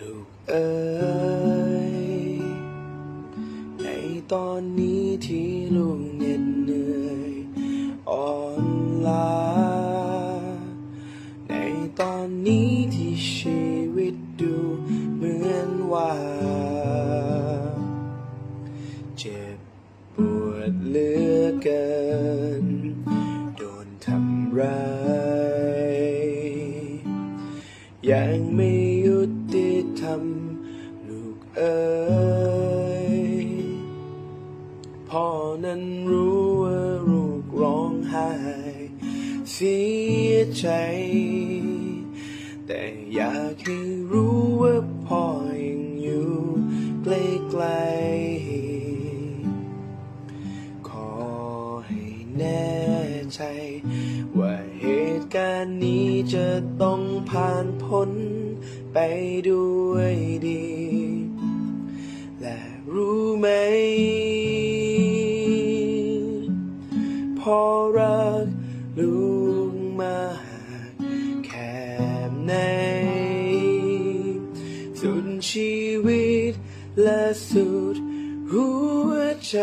ลูกเอ๋ยในตอนนี้ที่ลูกเหน็ดเหนื่อยอ่อนล้า ในตอนนี้ที่ชีวิตดูเหมือนว่า เจ็บปวดเหลือเกิน โดนทำร้ายยังไม่ยุติ ธรรมลูกเอ๋ยพ่อนั้นรู้ว่าลูกร้องไห้เสียใจ แต่อยากให้รู้ว่าพ่อยังอยู่ใกล้ๆขอให้แน่ใจ ว่าเหตุการณ์นี้จะต้องผ่านพ้น ไปด้วยดี และรู้ไหม พอรักลูกมากแค่ไหนสุดชีวิตและสุดหัวใจ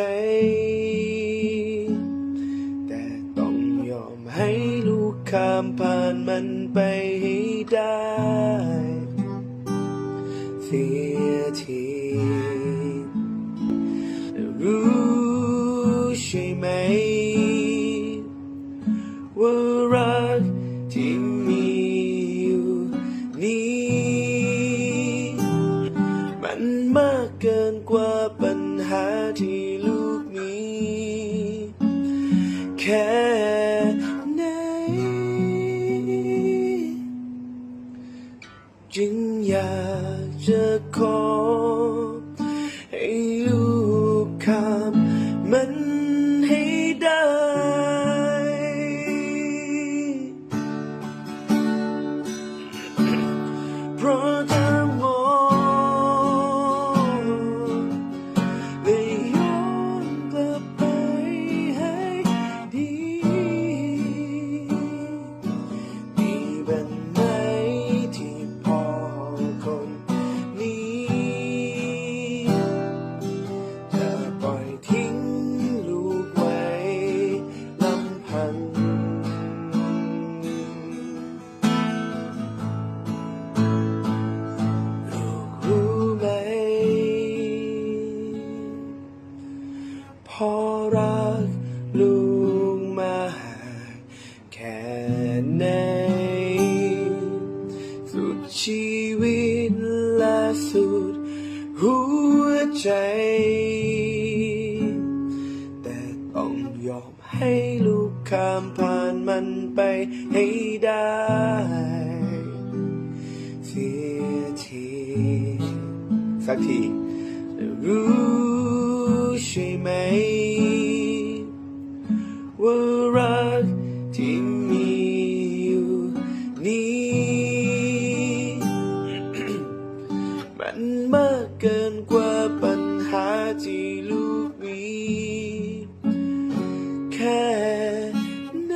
แต่ต้องยอมให้ลูกข้ามผ่านมันไปให้ได้ สียทีรู้ใช่ไหม ว่ารักที่มีอยู่นี้ มันมากเกินกว่าปัญหาที่ลูกมี แค่ อยากจะขอให้ลูกค้ามันให้ได้ เพราะเธอ วิตและสุดหัวใจ แต่ต้องยอมให้ลูกข้ามผ่านมันไปให้ได้ เสียทีสักทีรู้ใช่ไหมว่า มันมากเกินกว่าปัญหาที่ลูกมีแค่ไหน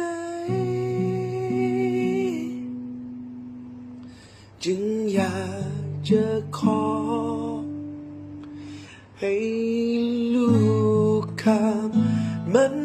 จึงอยากจะขอ ให้ลูกข้ามมัน